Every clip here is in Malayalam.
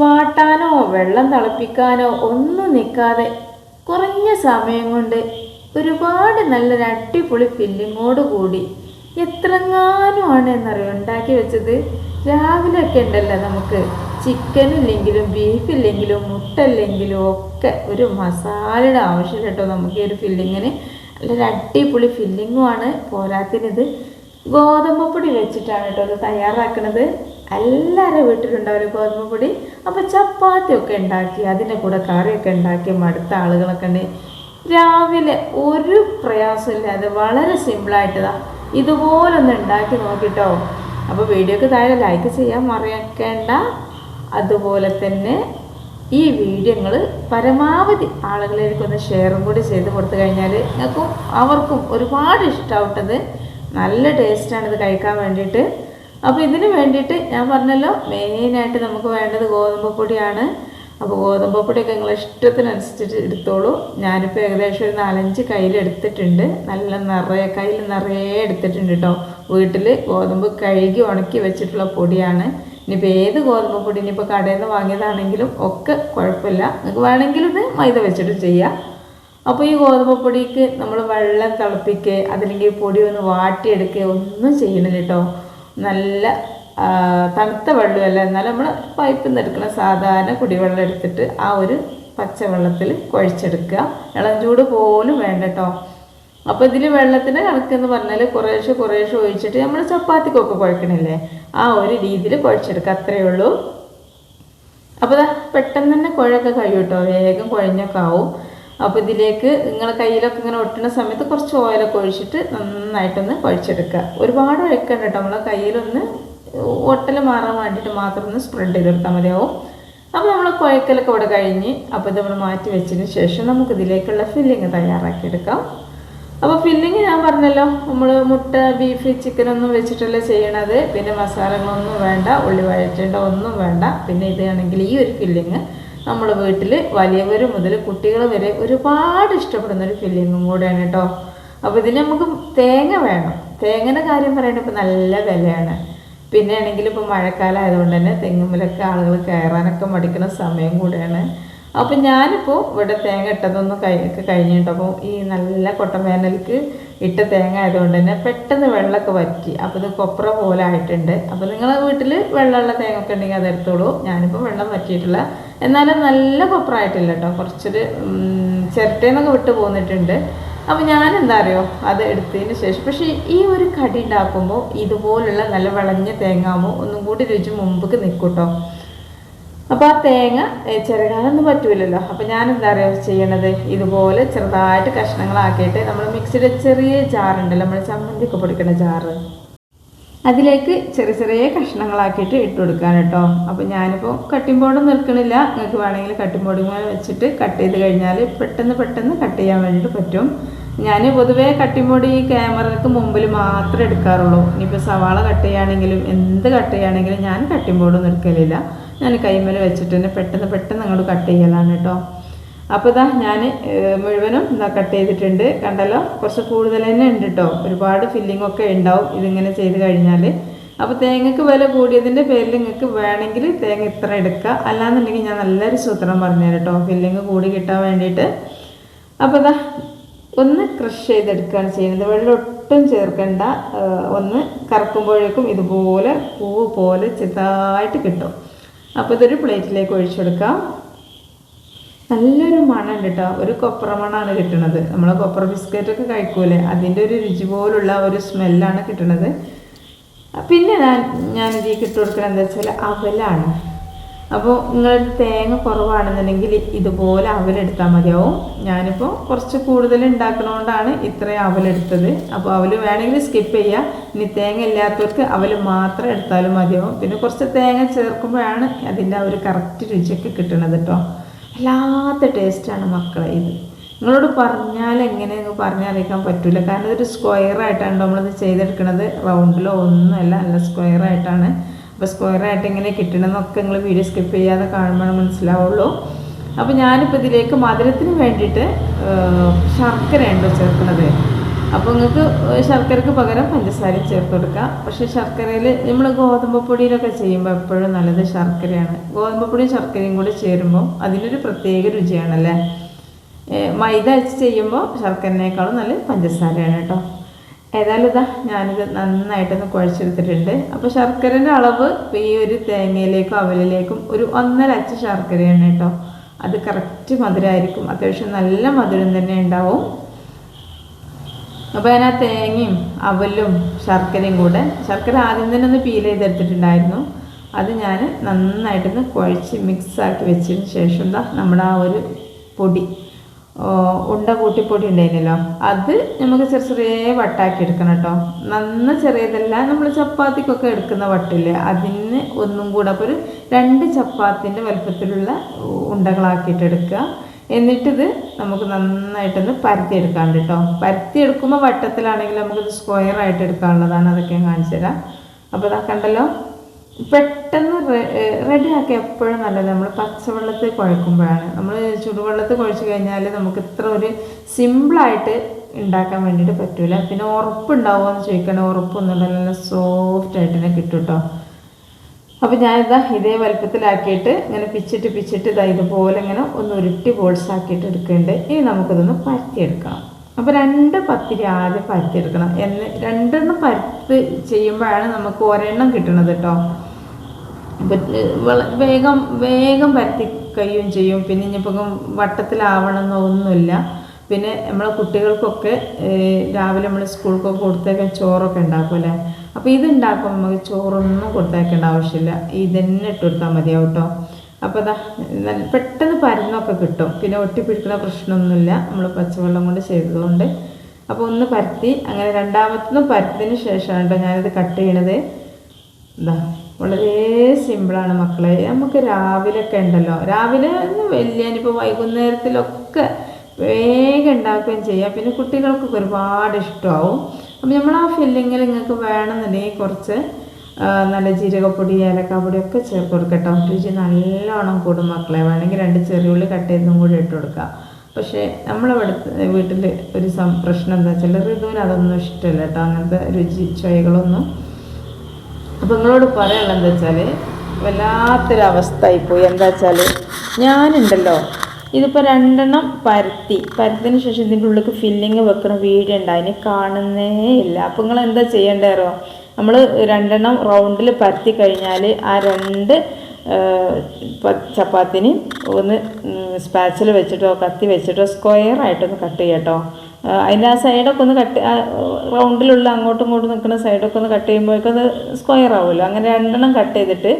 വാട്ടാനോ വെള്ളം തിളപ്പിക്കാനോ ഒന്നും നിൽക്കാതെ കുറഞ്ഞ സമയം കൊണ്ട് ഒരുപാട് നല്ലൊരു അടിപൊളി ഫില്ലിങ്ങോട് കൂടി എത്രങ്ങാനുമാണ് എന്നറിയോ? ഉണ്ടാക്കി വെച്ചത് രാവിലെ ഒക്കെ ഉണ്ടല്ലോ നമുക്ക്. ചിക്കൻ ഇല്ലെങ്കിലും ബീഫ് ഇല്ലെങ്കിലും മുട്ട ഇല്ലെങ്കിലും ഒക്കെ ഒരു മസാലയുടെ ആവശ്യമില്ല കേട്ടോ നമുക്ക് ഈ ഒരു ഫില്ലിങ്ങിന് നല്ലൊരു അടിപൊളി ഫില്ലിങ്ങുമാണ് പോരാത്തിനിത്. ഗോതമ്പ് പൊടി വെച്ചിട്ടാണ് കേട്ടോ ഇത് തയ്യാറാക്കുന്നത് എല്ലാവരുടെ വീട്ടിലുണ്ടാവും ഗോതമ്പ് അപ്പോൾ ചപ്പാത്തിയൊക്കെ ഉണ്ടാക്കി അതിന്റെ കൂടെ കറിയൊക്കെ ഉണ്ടാക്കി മടുത്ത ആളുകളൊക്കെ ഉണ്ട്. രാവിലെ ഒരു പ്രയാസമില്ലാതെ വളരെ സിമ്പിളായിട്ടതാ ഇതുപോലൊന്ന് ഉണ്ടാക്കി നോക്കിട്ടോ. അപ്പോൾ വീഡിയോക്ക് താഴെ ലൈക്ക് ചെയ്യാൻ മറക്കേണ്ട. അതുപോലെ തന്നെ ഈ വീഡിയോകൾ പരമാവധി ആളുകളിലേക്ക് ഒന്ന് ഷെയറും കൂടി ചെയ്ത് കൊടുത്തു കഴിഞ്ഞാൽ നിങ്ങൾക്കും അവർക്കും ഒരുപാട് ഇഷ്ടമാവട്ടത്. നല്ല ടേസ്റ്റാണിത് കഴിക്കാൻ വേണ്ടിയിട്ട്. അപ്പോൾ ഇതിന് വേണ്ടിയിട്ട് ഞാൻ പറഞ്ഞല്ലോ മെയിനായിട്ട് നമുക്ക് വേണ്ടത് ഗോതമ്പ് പൊടിയാണ്. അപ്പോൾ ഗോതമ്പ് പൊടിയൊക്കെ നിങ്ങൾ ഇഷ്ടത്തിനനുസരിച്ചിട്ട് എടുത്തോളൂ. ഞാനിപ്പോൾ ഏകദേശം ഒരു നാലഞ്ച് കയ്യിലെടുത്തിട്ടുണ്ട് നല്ല നിറയെ കയ്യിൽ നിറയെ എടുത്തിട്ടുണ്ട് കേട്ടോ വീട്ടിൽ ഗോതമ്പ് കഴുകി ഉണക്കി വെച്ചിട്ടുള്ള പൊടിയാണ്. ഇനിയിപ്പോൾ ഏത് ഗോതമ്പ് പൊടി ഇനിയിപ്പോൾ കടയിൽ നിന്ന് വാങ്ങിയതാണെങ്കിലും ഒക്കെ കുഴപ്പമില്ല. നിങ്ങൾക്ക് വേണമെങ്കിൽ ഇത് മൈദ വെച്ചിട്ട് ചെയ്യാം. അപ്പോൾ ഈ ഗോതമ്പ് പൊടിക്ക് നമ്മൾ വെള്ളം തിളപ്പിക്കുക അതല്ലെങ്കിൽ പൊടി ഒന്ന് വാട്ടിയെടുക്കുക ഒന്നും ചെയ്യണില്ല കേട്ടോ നല്ല തണുത്ത വെള്ളമല്ല? എന്നാലും നമ്മൾ പൈപ്പിൽ നിന്ന് എടുക്കുന്ന സാധാരണ കുടിവെള്ളം എടുത്തിട്ട് ആ ഒരു പച്ചവെള്ളത്തിൽ കുഴച്ചെടുക്കുക. ഇളം ചൂട് പോലും വേണ്ട കേട്ടോ അപ്പോൾ ഇതിൽ വെള്ളത്തിന്റെ കണക്കെന്ന് പറഞ്ഞാൽ കുറേശ്ശെ കുറേശ്ശെ ഒഴിച്ചിട്ട് നമ്മൾ ചപ്പാത്തിക്കൊക്കെ കുഴക്കണില്ലേ? ആ ഒരു രീതിയിൽ കുഴച്ചെടുക്കുക. അത്രയേ ഉള്ളൂ. അപ്പോൾ പെട്ടെന്ന് തന്നെ കുഴയൊക്കെ കഴിയും കേട്ടോ വേഗം കുഴഞ്ഞൊക്കെ ആവും. അപ്പോൾ ഇതിലേക്ക് നിങ്ങൾ കയ്യിലൊക്കെ ഇങ്ങനെ ഒട്ടുന്ന സമയത്ത് കുറച്ച് ഓയിലൊക്കെ ഒഴിച്ചിട്ട് നന്നായിട്ടൊന്ന് കുഴച്ചെടുക്കുക. ഒരുപാട് ഒഴിക്കണ്ട കേട്ടോ. നമ്മൾ കയ്യിലൊന്ന് ഒട്ടൽ മാറാൻ വേണ്ടിയിട്ട് മാത്രം ഒന്ന് സ്പ്രെഡ് ചെയ്തെടുത്താൽ മതിയാവും. അപ്പോൾ നമ്മൾ കുഴക്കലൊക്കെ ഇവിടെ കഴിഞ്ഞ് അപ്പോൾ ഇത് നമ്മൾ മാറ്റി വെച്ചതിന് ശേഷം നമുക്ക് ഇതിലേക്കുള്ള ഫില്ലിങ് തയ്യാറാക്കിയെടുക്കാം. അപ്പോൾ ഫില്ലിങ് ഞാൻ പറഞ്ഞല്ലോ നമ്മൾ മുട്ട ബീഫ് ചിക്കൻ ഒന്നും വെച്ചിട്ടല്ല ചെയ്യണത്. പിന്നെ മസാലകളൊന്നും വേണ്ട ഉള്ളി വഴറ്റേണ്ട ഒന്നും വേണ്ട. പിന്നെ ഇതാണെങ്കിൽ ഈ ഒരു ഫില്ലിങ് നമ്മൾ വീട്ടിൽ വലിയവർ മുതൽ കുട്ടികൾ വരെ ഒരുപാട് ഇഷ്ടപ്പെടുന്ന ഒരു ഫില്ലിങ്ങും കൂടെയാണ് കേട്ടോ അപ്പോൾ ഇതിന് നമുക്ക് തേങ്ങ വേണം. തേങ്ങയുടെ കാര്യം പറയുന്നത് ഇപ്പോൾ നല്ല വിലയാണ്. പിന്നെ ആണെങ്കിൽ ഇപ്പോൾ മഴക്കാലം ആയതുകൊണ്ട് തന്നെ തെങ്ങുമ്പിലൊക്കെ ആളുകൾ കയറാനൊക്കെ മടിക്കുന്ന സമയം കൂടെയാണ്. അപ്പം ഞാനിപ്പോൾ ഇവിടെ തേങ്ങ ഇട്ടതൊന്നും കൈ ഒക്കെ കഴിഞ്ഞിട്ട് അപ്പോൾ ഈ നല്ല കൊട്ടൻ ഇട്ട തേങ്ങ ആയതുകൊണ്ട് തന്നെ പെട്ടെന്ന് വെള്ളമൊക്കെ വറ്റി. അപ്പോൾ ഇത് കൊപ്ര പോലെ ആയിട്ടുണ്ട്. അപ്പോൾ നിങ്ങളെ വീട്ടിൽ വെള്ളമുള്ള തേങ്ങ ഒക്കെ ഉണ്ടെങ്കിൽ അതെടുത്തോളൂ ഞാനിപ്പോൾ വെള്ളം വറ്റിയിട്ടില്ല എന്നാലും നല്ല കൊപ്രായിട്ടില്ല കേട്ടോ കുറച്ചൊരു ചിരട്ടേന്നൊക്കെ വിട്ടു പോന്നിട്ടുണ്ട്. അപ്പോൾ ഞാൻ എന്താ അറിയോ അത് എടുത്തതിന് ശേഷം. പക്ഷേ ഈ ഒരു കടി ഉണ്ടാക്കുമ്പോൾ ഇതുപോലുള്ള നല്ല വിളഞ്ഞ തേങ്ങാമോ ഒന്നും കൂടി രുചി മുമ്പക്ക് നിൽക്കും കേട്ടോ അപ്പോൾ ആ തേങ്ങ ചിരകാനൊന്നും പറ്റൂലല്ലോ. അപ്പോൾ ഞാൻ എന്താ പറയുക ചെയ്യണത്? ഇതുപോലെ ചെറുതായിട്ട് കഷ്ണങ്ങളാക്കിയിട്ട് നമ്മൾ മിക്സിയുടെ ചെറിയ ജാറുണ്ടല്ലോ നമ്മൾ ചമ്മന്തിയൊക്കെ പൊടിക്കുന്ന ജാറ്. അതിലേക്ക് ചെറിയ ചെറിയ കഷ്ണങ്ങളാക്കിയിട്ട് ഇട്ട് കൊടുക്കാൻ കേട്ടോ. അപ്പോൾ ഞാനിപ്പോൾ കട്ടിംഗ് ബോർഡ് നിൽക്കണില്ല നിങ്ങൾക്ക് വേണമെങ്കിൽ കട്ടിംഗ് ബോർഡ് വെച്ചിട്ട് കട്ട് ചെയ്ത് കഴിഞ്ഞാൽ പെട്ടെന്ന് പെട്ടെന്ന് കട്ട് ചെയ്യാൻ വേണ്ടിയിട്ട് പറ്റും. ഞാൻ പൊതുവേ കട്ടിംഗ് ബോർഡ് ഈ ക്യാമറക്ക് മുമ്പിൽ മാത്രമേ എടുക്കാറുള്ളൂ. ഇനിയിപ്പോൾ സവാള കട്ട് ചെയ്യുകയാണെങ്കിലും എന്ത് കട്ട് ചെയ്യുകയാണെങ്കിലും ഞാൻ കട്ടിംഗ് ബോർഡ് നിൽക്കലില്ല ഞാൻ കൈമേൽ വെച്ചിട്ട് തന്നെ പെട്ടെന്ന് പെട്ടെന്ന് അങ്ങോട്ട് കട്ട് ചെയ്യലാണ് കേട്ടോ. അപ്പോൾ ഇതാ ഞാൻ മുഴുവനും ഇതാ കട്ട് ചെയ്തിട്ടുണ്ട്. കണ്ടല്ലോ? കുറച്ച് കൂടുതൽ തന്നെ ഉണ്ട് കേട്ടോ ഒരുപാട് ഫില്ലിംഗ് ഒക്കെ ഉണ്ടാവും ഇതിങ്ങനെ ചെയ്ത് കഴിഞ്ഞാൽ അപ്പോൾ തേങ്ങക്ക് വില കൂടിയതിന്റെ പേരിൽ നിങ്ങൾക്ക് വേണമെങ്കിൽ തേങ്ങ ഇത്ര എടുക്കുക അല്ലാന്നുണ്ടെങ്കിൽ ഞാൻ നല്ലൊരു സൂത്രം പറഞ്ഞുതരാം കേട്ടോ ഫില്ലിങ് കൂടി കിട്ടാൻ വേണ്ടിയിട്ട്. അപ്പോൾ ഇതാ ഒന്ന് ക്രഷ് ചെയ്തെടുക്കുകയാണ് ചെയ്യുന്നത്. വെള്ളം ഒട്ടും ചേർക്കണ്ട. ഒന്ന് കറക്കുമ്പോഴേക്കും ഇതുപോലെ പൂവ് പോലെ ചെറുതായിട്ട് കിട്ടും. അപ്പോൾ ഇതൊരു പ്ലേറ്റിലേക്ക് ഒഴിച്ചെടുക്കാം. നല്ലൊരു മണം കേട്ടോ. ഒരു കൊപ്ര മണമാണ് കിട്ടുന്നത് നമ്മൾ കൊപ്ര ബിസ്ക്കറ്റ് ഒക്കെ കഴിക്കൂലേ? അതിന്റെ ഒരു രുചി പോലുള്ള ഒരു സ്മെല്ലാണ് കിട്ടുന്നത് പിന്നെ ഞാൻ ഞാൻ ഇതിലേക്ക് ഇട്ട് കൊടുക്കുന്നത് എന്താ വെച്ചാൽ അവലാണ്. അപ്പോൾ നിങ്ങളുടെ തേങ്ങ കുറവാണെന്നുണ്ടെങ്കിൽ ഇതുപോലെ അവലെടുത്താൽ മതിയാവും. ഞാനിപ്പോൾ കുറച്ച് കൂടുതൽ ഉണ്ടാക്കണോണ്ടാണ് ഇത്രയും അവലെടുത്തത്. അപ്പോൾ അവൽ വേണമെങ്കിൽ സ്കിപ്പ് ചെയ്യുക ഇനി തേങ്ങ ഇല്ലാത്തവർക്ക് അവൽ മാത്രം എടുത്താലും മതിയാവും. പിന്നെ കുറച്ച് തേങ്ങ ചേർക്കുമ്പോഴാണ് അതിന്റെ ആ ഒരു കറക്റ്റ് രുചിയൊക്കെ കിട്ടണത് കേട്ടോ വല്ലാത്ത ടേസ്റ്റാണ് മക്കളെ ഇത്. നിങ്ങളോട് പറഞ്ഞാൽ എങ്ങനെയെന്ന് പറഞ്ഞറിയിക്കാൻ പറ്റില്ല കാരണം ഇതൊരു സ്ക്വയർ ആയിട്ടാണ് നമ്മളിത് ചെയ്തെടുക്കുന്നത് റൗണ്ടിലോ ഒന്നുമല്ല നല്ല സ്ക്വയർ ആയിട്ടാണ്. അപ്പോൾ സ്ക്വയർ ആയിട്ട് എങ്ങനെ കിട്ടണമെന്നൊക്കെ നിങ്ങൾ വീഡിയോ സ്കിപ്പ് ചെയ്യാതെ കാണുമ്പോൾ മനസ്സിലാവുള്ളൂ. അപ്പോൾ ഞാനിപ്പോൾ ഇതിലേക്ക് മധുരത്തിന് വേണ്ടിയിട്ട് ശർക്കരയുണ്ടോ ശർക്കര ചേർക്കുന്നത്. അപ്പോൾ നിങ്ങൾക്ക് ശർക്കരക്ക് പകരം പഞ്ചസാരയും ചേർത്ത് കൊടുക്കാം. പക്ഷേ ശർക്കരയിൽ നമ്മൾ ഗോതമ്പ് പൊടിയിലൊക്കെ ചെയ്യുമ്പോൾ എപ്പോഴും നല്ലത് ശർക്കരയാണ്. ഗോതമ്പ് പൊടിയും ശർക്കരയും കൂടി ചേരുമ്പോൾ അതിനൊരു പ്രത്യേക രുചിയാണല്ലേ? മൈദ വെച്ച് ചെയ്യുമ്പോൾ ശർക്കരനേക്കാളും നല്ല പഞ്ചസാരയാണ് കേട്ടോ. ഏതായാലും ഇതാ ഞാനിത് നന്നായിട്ടൊന്ന് കുഴച്ചെടുത്തിട്ടുണ്ട്. അപ്പോൾ ശർക്കരന്റെ അളവ് ഈ ഒരു തേങ്ങയിലേക്കും അവലിലേക്കും ഒരു ഒന്നര അച്ച് ശർക്കരയാണ് കേട്ടോ. അത് കറക്റ്റ് മധുരമായിരിക്കും അത്യാവശ്യം നല്ല മധുരം തന്നെ ഉണ്ടാവും. അപ്പോൾ ഞാൻ ആ തേങ്ങയും അവലും ശർക്കരയും കൂടെ ശർക്കര ആദ്യം തന്നെ ഒന്ന് പീൽ ചെയ്തെടുത്തിട്ടുണ്ടായിരുന്നു. അത് ഞാൻ നന്നായിട്ടൊന്ന് കുഴച്ച് മിക്സാക്കി വെച്ചതിന് ശേഷം എന്താ നമ്മുടെ ആ ഒരു പൊടി ഉണ്ട കൂട്ടിപ്പൊടി ഉണ്ടായിരുന്നല്ലോ അത് നമുക്ക് ചെറിയ ചെറിയ വട്ടാക്കി എടുക്കണം കേട്ടോ. നന്ന ചെറിയതല്ല നമ്മൾ ചപ്പാത്തിക്കൊക്കെ എടുക്കുന്ന വട്ടില്ലേ അതിന് ഒന്നും കൂടെ അപ്പോൾ ഒരു രണ്ട് ചപ്പാത്തിന്റെ വലുപ്പത്തിലുള്ള ഉണ്ടകളാക്കിയിട്ട് എടുക്കുക. എന്നിട്ടിത് നമുക്ക് നന്നായിട്ടൊന്ന് പരത്തിയെടുക്കാണ്ട് കേട്ടോ. പരത്തിയെടുക്കുമ്പോൾ വട്ടത്തിലാണെങ്കിൽ നമുക്കിത് സ്ക്വയർ ആയിട്ട് എടുക്കാനുള്ളതാണ് അതൊക്കെ ഞാൻ കാണിച്ചു തരാം. അപ്പോൾ ഇതാ കണ്ടല്ലോ പെട്ടെന്ന് റെഡിയാക്കി എപ്പോഴും നല്ലത്. നമ്മൾ പച്ചവെള്ളത്തിൽ കുഴക്കുമ്പോഴാണ്. നമ്മൾ ചുടുവെള്ളത്തിൽ കുഴച്ച് കഴിഞ്ഞാൽ നമുക്ക് ഇത്ര ഒരു സിമ്പിളായിട്ട് ഉണ്ടാക്കാൻ വേണ്ടിയിട്ട് പറ്റൂല. പിന്നെ ഉറപ്പുണ്ടാവുമോ എന്ന് ചോദിക്കണേ ഉറപ്പൊന്നുമില്ല നല്ല സോഫ്റ്റ് ആയിട്ട് തന്നെ കിട്ടും കേട്ടോ. അപ്പോൾ ഞാനിതാ ഇതേ വലുപ്പത്തിലാക്കിയിട്ട് ഇങ്ങനെ പിച്ചിട്ട് പിച്ചിട്ട് ഇതാ ഇതുപോലെ ഇങ്ങനെ ഒന്ന് ഉരുട്ടി ബോൾസ് ആക്കിയിട്ട് എടുക്കുന്നുണ്ട്. ഇനി നമുക്കിതൊന്ന് പരത്തിയെടുക്കണം. അപ്പോൾ രണ്ട് പത്തിരി ആദ്യം പരത്തിയെടുക്കണം. എന്ന് രണ്ടെണ്ണം പരത്ത് ചെയ്യുമ്പോഴാണ് നമുക്ക് ഒരെണ്ണം കിട്ടണത് കേട്ടോ. വേഗം വേഗം പരത്തി കഴിയുകയും ചെയ്യും. പിന്നെ ഇനിയിപ്പം വട്ടത്തിലാവണമെന്നോ ഒന്നുമില്ല. പിന്നെ നമ്മളെ കുട്ടികൾക്കൊക്കെ രാവിലെ നമ്മൾ സ്കൂൾക്കൊക്കെ കൊടുത്തേക്കാൻ ചോറൊക്കെ ഉണ്ടാക്കുമല്ലേ അപ്പോൾ ഇത് ഉണ്ടാക്കുമ്പോൾ നമുക്ക് ചോറൊന്നും കൊടുത്തേക്കേണ്ട ആവശ്യമില്ല. ഇതന്നെ ഇട്ട് കൊടുത്താൽ മതിയാവും കേട്ടോ അപ്പോൾ അതാ നല്ല പെട്ടെന്ന് പരന്നൊക്കെ കിട്ടും. പിന്നെ ഒട്ടിപ്പിടിക്കുന്ന പ്രശ്നമൊന്നുമില്ല. നമ്മൾ പച്ചവെള്ളം കൊണ്ട് ചെയ്തതുകൊണ്ട്. അപ്പോൾ ഒന്ന് പരത്തി അങ്ങനെ രണ്ടാമത്തൊന്ന് പരത്തിന് ശേഷമാണ് കേട്ടോ ഞാനിത് കട്ട് ചെയ്യണത്. ഇതാ വളരെ സിമ്പിളാണ് മക്കളെ. നമുക്ക് രാവിലെയൊക്കെ ഉണ്ടല്ലോ. രാവിലെ വലിയ ഇപ്പോൾ വൈകുന്നേരത്തിലൊക്കെ വേഗം ഉണ്ടാക്കുകയും ചെയ്യാം. പിന്നെ കുട്ടികൾക്കൊക്കെ ഒരുപാട് ഇഷ്ടമാവും. അപ്പം നമ്മൾ ആ ഫില്ലിങ്ങിൽ നിങ്ങൾക്ക് വേണമെന്നുണ്ടെങ്കിൽ കുറച്ച് നല്ല ജീരകപ്പൊടി ഏലക്കാപ്പൊടി ഒക്കെ ചേർത്ത് കൊടുക്കട്ടോ. രുചി നല്ലോണം കൂടും മക്കളെ. വേണമെങ്കിൽ രണ്ട് ചെറിയുള്ളി കട്ട് ചെയ്തും കൂടി ഇട്ട് കൊടുക്കാം. പക്ഷേ നമ്മളിവിടുത്തെ വീട്ടിൽ ഒരു സം പ്രശ്നം എന്താ വെച്ചാൽ ഋതുവിന് അതൊന്നും ഇഷ്ടമല്ല കേട്ടോ. അങ്ങനത്തെ രുചി ചുവകളൊന്നും അപ്പം നിങ്ങളോട് പറയാനുള്ളത് എന്താ വെച്ചാൽ വല്ലാത്തൊരവസ്ഥ ഇപ്പോൾ എന്താ വെച്ചാൽ ഞാനുണ്ടല്ലോ. ഇതിപ്പോൾ രണ്ടെണ്ണം പരത്തി. പരത്തിന് ശേഷം ഇതിന്റെ ഉള്ളിൽ ഫില്ലിങ് വെക്കണം. വീഡിയോ ഉണ്ട്. അതിന് കാണുന്നേ ഇല്ല. അപ്പം നിങ്ങൾ എന്താ ചെയ്യേണ്ടതോ നമ്മൾ രണ്ടെണ്ണം റൗണ്ടിൽ പരത്തി കഴിഞ്ഞാൽ ആ രണ്ട് ചപ്പാത്തിന് ഒന്ന് സ്പാച്ചിൽ വെച്ചിട്ടോ കത്തി വെച്ചിട്ടോ സ്ക്വയർ ആയിട്ടൊന്ന് കട്ട് ചെയ്യട്ടോ അതിന്റെ ആ സൈഡൊക്കെ ഒന്ന് കട്ട് റൗണ്ടിലുള്ള അങ്ങോട്ടും ഇങ്ങോട്ടും നിൽക്കുന്ന സൈഡൊക്കെ ഒന്ന് കട്ട് ചെയ്യുമ്പോഴേക്കും അത് സ്ക്വയർ ആവുമല്ലോ. അങ്ങനെ രണ്ടെണ്ണം കട്ട് ചെയ്തിട്ട്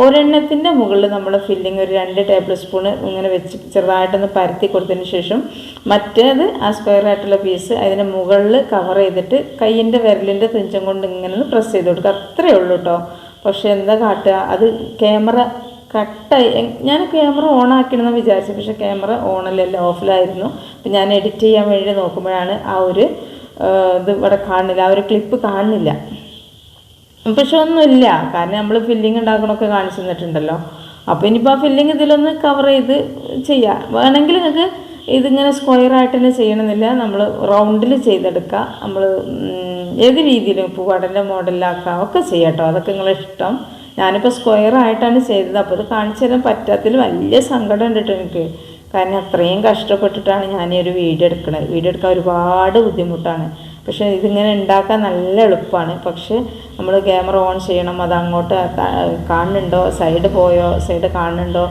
ഒരെണ്ണത്തിന്റെ മുകളിൽ നമ്മൾ ഫില്ലിങ് ഒരു രണ്ട് ടേബിൾ സ്പൂൺ ഇങ്ങനെ വെച്ച് ചെറുതായിട്ടൊന്ന് പരത്തി കൊടുത്തതിന് ശേഷം മറ്റേത് ആ സ്ക്വയർ ആയിട്ടുള്ള പീസ് അതിന്റെ മുകളിൽ കവർ ചെയ്തിട്ട് കയ്യിന്റെ വിരലിന്റെ തുഞ്ചം കൊണ്ട് ഇങ്ങനെ ഒന്ന് പ്രസ് ചെയ്ത് കൊടുക്കുക. അത്രയേ ഉള്ളൂ കേട്ടോ പക്ഷേ എന്താ കാട്ടുക? അത് ക്യാമറ കട്ടായി ഞാൻ ക്യാമറ ഓൺ ആക്കണമെന്ന് വിചാരിച്ചു. പക്ഷേ ക്യാമറ ഓണല്ലല്ല ഓഫിലായിരുന്നു അപ്പം ഞാൻ എഡിറ്റ് ചെയ്യാൻ വേണ്ടി നോക്കുമ്പോഴാണ് ആ ഒരു ഇത് ഇവിടെ കാണുന്നില്ല. ആ ഒരു ക്ലിപ്പ് കാണുന്നില്ല. പക്ഷെ ഒന്നുമില്ല. കാരണം നമ്മൾ ഫില്ലിങ് ഉണ്ടാക്കണമൊക്കെ കാണിച്ചു തന്നിട്ടുണ്ടല്ലോ. അപ്പോൾ ഇനിയിപ്പോൾ ആ ഫില്ലിങ് ഇതിലൊന്ന് കവർ ചെയ്ത് ചെയ്യാം. വേണമെങ്കിൽ നിങ്ങൾക്ക് ഇതിങ്ങനെ സ്ക്വയർ ആയിട്ട് തന്നെ ചെയ്യണമെന്നില്ല. നമ്മൾ റൗണ്ടിൽ ചെയ്തെടുക്കുക നമ്മൾ ഏത് രീതിയിലും ഇപ്പോൾ വടന്റെ മോഡലിലാക്കാം. ഒക്കെ ചെയ്യാം കേട്ടോ അതൊക്കെ നിങ്ങളെ ഇഷ്ടം. ഞാനിപ്പോൾ സ്ക്വയർ ആയിട്ടാണ് ചെയ്തത്. അപ്പോൾ അത് കാണിച്ചു തരാൻ പറ്റാത്തതിൽ വലിയ സങ്കടം ഉണ്ട് കേട്ടോ എനിക്ക്. കാരണം അത്രയും കഷ്ടപ്പെട്ടിട്ടാണ് ഞാൻ ഈ ഒരു വീഡിയോ എടുക്കുന്നത് വീഡിയോ എടുക്കാൻ ഒരുപാട് ബുദ്ധിമുട്ടാണ്. പക്ഷേ ഇതിങ്ങനെ ഉണ്ടാക്കാൻ നല്ല എളുപ്പമാണ്. പക്ഷേ നമ്മൾ ക്യാമറ ഓൺ ചെയ്യണം. അത് അങ്ങോട്ട് കാണുന്നുണ്ടോ? സൈഡ് പോയോ? സൈഡ് കാണുന്നുണ്ടോ?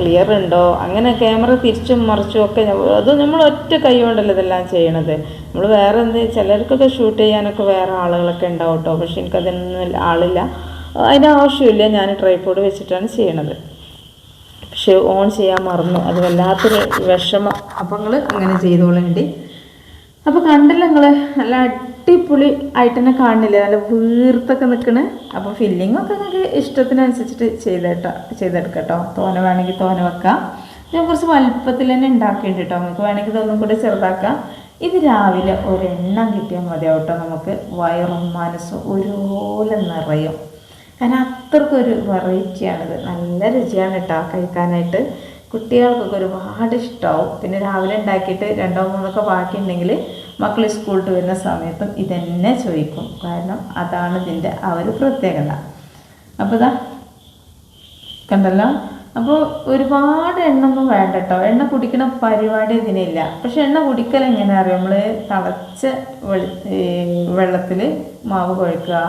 ക്ലിയർ ഉണ്ടോ? അങ്ങനെ ക്യാമറ തിരിച്ചും മറിച്ചും ഒക്കെ അത് നമ്മൾ ഒറ്റ കൈ കൊണ്ടല്ല ഇതെല്ലാം ചെയ്യണത്. നമ്മൾ വേറെ എന്ത് ചിലർക്കൊക്കെ ഷൂട്ട് ചെയ്യാനൊക്കെ വേറെ ആളുകളൊക്കെ ഉണ്ടാവും കേട്ടോ പക്ഷെ എനിക്കതിനൊന്നും ആളില്ല. അതിന്റെ ആവശ്യമില്ല. ഞാൻ ട്രൈപ്പോഡ് വെച്ചിട്ടാണ് ചെയ്യണത്. പക്ഷെ ഓൺ ചെയ്യാൻ മറന്നു. അത് വല്ലാത്തൊരു വിഷമം. അപ്പം നിങ്ങൾ അങ്ങനെ ചെയ്തോളേണ്ടി അപ്പോൾ കണ്ടില്ല നിങ്ങൾ നല്ല അടിപൊളി ആയിട്ട് തന്നെ കാണുന്നില്ല നല്ല വീർത്തൊക്കെ നിൽക്കണേ അപ്പോൾ ഫില്ലിങ്ങൊക്കെ നിങ്ങൾക്ക് ഇഷ്ടത്തിനനുസരിച്ചിട്ട് ചെയ്തേട്ടോ ചെയ്തെടുക്കട്ടോ. തോന വേണമെങ്കിൽ തോന വെക്കാം. ഞാൻ കുറച്ച് വലുപ്പത്തിൽ തന്നെ ഉണ്ടാക്കിയിട്ട് കേട്ടോ നിങ്ങൾക്ക് വേണമെങ്കിൽ ഇതൊന്നും കൂടെ ചെറുതാക്കാം. ഇത് രാവിലെ ഒരെണ്ണം കിട്ടിയാൽ മതിയാവും കേട്ടോ നമുക്ക്. വയറും മനസ്സും ഒരുപോലെ നിറയും. കാരണം അത്രക്കൊരു വെറൈറ്റിയാണിത് നല്ല രുചിയാണ് കേട്ടോ കഴിക്കാനായിട്ട്. കുട്ടികൾക്കൊക്കെ ഒരുപാട് ഇഷ്ടമാവും പിന്നെ രാവിലെ ഉണ്ടാക്കിയിട്ട് രണ്ടോ മൂന്നൊക്കെ ബാക്കിയുണ്ടെങ്കിൽ മക്കൾ സ്കൂളിൽ വരുന്ന സമയത്തും ഇതന്നെ ചോദിക്കും. കാരണം അതാണ് ഇതിന്റെ ആ ഒരു പ്രത്യേകത. അപ്പോൾ ഇതാ കണ്ടല്ലോ? അപ്പോൾ ഒരുപാട് എണ്ണ ഒന്നും വേണ്ട കേട്ടോ എണ്ണ കുടിക്കണ പരിപാടി ഇതിനില്ല. പക്ഷെ എണ്ണ കുടിക്കൽ എങ്ങനെ അറിയാം? നമ്മൾ തിളച്ച വെള്ളത്തിൽ മാവ് കുഴക്കുക.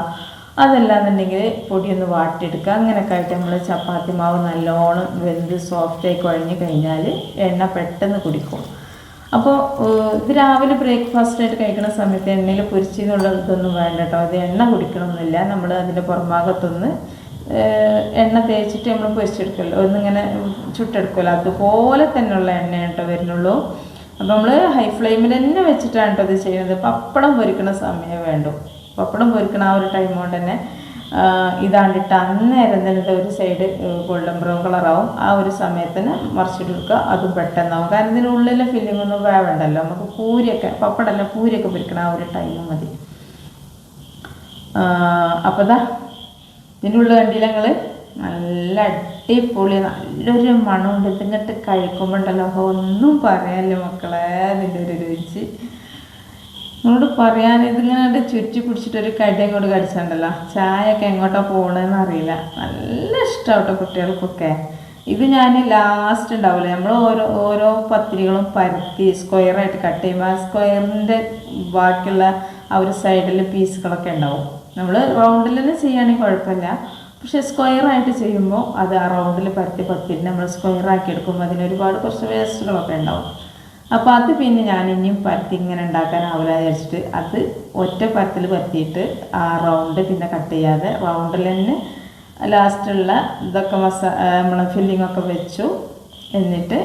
അതല്ലാന്നുണ്ടെങ്കിൽ പൊടിയൊന്ന് വാട്ടിയെടുക്കുക. അങ്ങനെയൊക്കെ ആയിട്ട് നമ്മൾ ചപ്പാത്തി മാവ് നല്ലോണം വെന്ത് സോഫ്റ്റായി കുഴഞ്ഞ് കഴിഞ്ഞാൽ എണ്ണ പെട്ടെന്ന് കുടിക്കും. അപ്പോൾ ഇത് രാവിലെ ബ്രേക്ക്ഫാസ്റ്റായിട്ട് കഴിക്കുന്ന സമയത്ത് എണ്ണയിൽ പൊരിച്ചെന്നുള്ള ഇതൊന്നും വേണ്ട കേട്ടോ. അത് എണ്ണ കുടിക്കണമെന്നില്ല നമ്മൾ അതിന്റെ പുറമാകത്തൊന്ന് എണ്ണ തേച്ചിട്ട് നമ്മൾ പൊരിച്ചെടുക്കല്ലോ. ഒന്നിങ്ങനെ ചുട്ടെടുക്കുമല്ലോ അതുപോലെ തന്നെയുള്ള എണ്ണ കേട്ടോ വരുന്നുള്ളൂ. അപ്പോൾ നമ്മൾ ഹൈ ഫ്ലെയിമിൽ തന്നെ വെച്ചിട്ടാണ് കേട്ടോ ഇത് ചെയ്യുന്നത്. പപ്പടം പൊരിക്കണ സമയം വേണ്ടു. പപ്പടം പൊരിക്കണ ആ ഒരു ടൈം കൊണ്ട് തന്നെ ഇതാണ്ടിട്ട് അന്നേരം തന്നെ ഒരു സൈഡ് ഗോൾഡൻ ബ്രൗൺ കളറാവും ആ ഒരു സമയത്തിന് മറിച്ചിട്ടെടുക്കുക അതും പെട്ടെന്നാവും. കാരണം ഇതിനുള്ളിലെ ഫില്ലിംഗ് ഒന്നും വേവണ്ടല്ലോ. നമുക്ക് പൂരിയൊക്കെ പപ്പടല്ല പൂരിയൊക്കെ പൊരിക്കണ ആ ഒരു ടൈം മതി. അപ്പോൾ ദാ ഇതിന്റെ ഉള്ളിൽ കണ്ടില്ല ഞങ്ങൾ നല്ല അടിപൊളി നല്ലൊരു മണമുണ്ട്. ഇതിങ്ങോട്ട് കഴിക്കുമ്പോണ്ടല്ലോ ഒന്നും പറയാനില്ല മക്കളെ അതിന്റെ ഒരു രുചി. നിങ്ങളോട് പറയാൻ ഇതിങ്ങനെ ചുറ്റി പിടിച്ചിട്ട് ഒരു കടി അങ്ങോട്ട് കടിച്ചിട്ടുണ്ടല്ലോ ചായ ഒക്കെ എങ്ങോട്ടാ പോകണമെന്ന് അറിയില്ല. നല്ല ഇഷ്ടമാട്ടോ കുട്ടികൾക്കൊക്കെ. ഇത് ഞാൻ ലാസ്റ്റ് ഉണ്ടാവില്ല നമ്മൾ ഓരോ ഓരോ പത്തിരികളും പരത്തി സ്ക്വയറായിട്ട് കട്ട് ചെയ്യുമ്പോൾ ആ സ്ക്വയറിന്റെ ബാക്കിയുള്ള ആ ഒരു സൈഡിൽ പീസുകളൊക്കെ ഉണ്ടാവും നമ്മൾ റൗണ്ടിൽ തന്നെ ചെയ്യുകയാണെങ്കിൽ കുഴപ്പമില്ല പക്ഷേ സ്ക്വയറായിട്ട് ചെയ്യുമ്പോൾ അത് ആ റൗണ്ടിൽ പരത്തി പത്തിരി നമ്മൾ സ്ക്വയറാക്കി എടുക്കുമ്പോൾ അതിന് ഒരുപാട് കുറച്ച് വേസ്റ്റുകളൊക്കെ ഉണ്ടാവും അപ്പോൾ അത് പിന്നെ ഞാൻ ഇനിയും പരത്തി ഇങ്ങനെ ഉണ്ടാക്കാനാവില്ല വിചാരിച്ചിട്ട് അത് ഒറ്റ പരത്തിൽ പരത്തിയിട്ട് ആ റൗണ്ട് പിന്നെ കട്ട് ചെയ്യാതെ റൗണ്ടിൽ തന്നെ ലാസ്റ്റുള്ള ഇതൊക്കെ മസാ നമ്മൾ ഫില്ലിംഗ് ഒക്കെ വെച്ചു. എന്നിട്ട്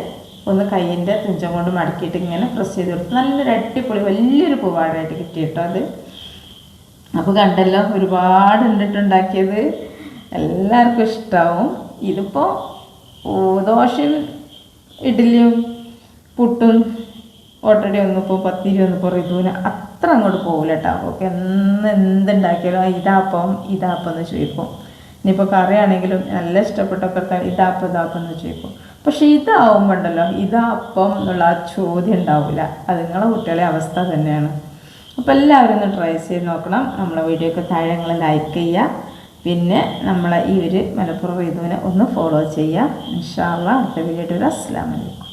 ഒന്ന് കയ്യിന്റെ തുഞ്ചം കൊണ്ട് മടക്കിയിട്ട് ഇങ്ങനെ പ്രസ് ചെയ്ത് കൊടുത്തു നല്ലൊരു അടിപൊളി വലിയൊരു പൂവാടായിട്ട് കിട്ടി കേട്ടോ അത്. അപ്പോൾ കണ്ടല്ലോ ഒരുപാട് ഉണ്ടിട്ടുണ്ടാക്കിയത് എല്ലാവർക്കും ഇഷ്ടമാവും ഇതിപ്പോൾ ദോശയും ഇഡ്ഡലിയും പുട്ടും ഓട്ടടി ഒന്നും ഇപ്പോൾ പത്തിരി ഒന്നും ഇപ്പോൾ ഋതുവിന് അത്ര അങ്ങോട്ട് പോകില്ല കേട്ടോ. അവൾക്ക് എന്ന് എന്തുണ്ടാക്കിയാലും ഇതാപ്പം ഇതാപ്പം എന്ന് ചോദിക്കും. ഇനിയിപ്പോൾ കറിയാണെങ്കിലും നല്ല ഇഷ്ടപ്പെട്ടൊക്കെ ഇതാപ്പം ഇതാപ്പം എന്ന് ചോദിക്കും. പക്ഷേ ഇതാവുമ്പോൾ ഉണ്ടല്ലോ ഇതാപ്പം എന്നുള്ള ആ ചോദ്യം ഉണ്ടാവില്ല. അത് നിങ്ങളെ കുട്ടികളെ അവസ്ഥ തന്നെയാണ്. അപ്പോൾ എല്ലാവരും ഒന്ന് ട്രൈ ചെയ്ത് നോക്കണം. നമ്മളെ വീഡിയോക്ക് താഴെ നിങ്ങൾ ലൈക്ക് ചെയ്യുക. പിന്നെ നമ്മളെ ഈ ഒരു മലപ്പുറം ഋതുവിനെ ഒന്ന് ഫോളോ ചെയ്യുക. ഇൻഷാല്ല അടുത്ത വീഡിയോ അസ്സാം വലൈക്കും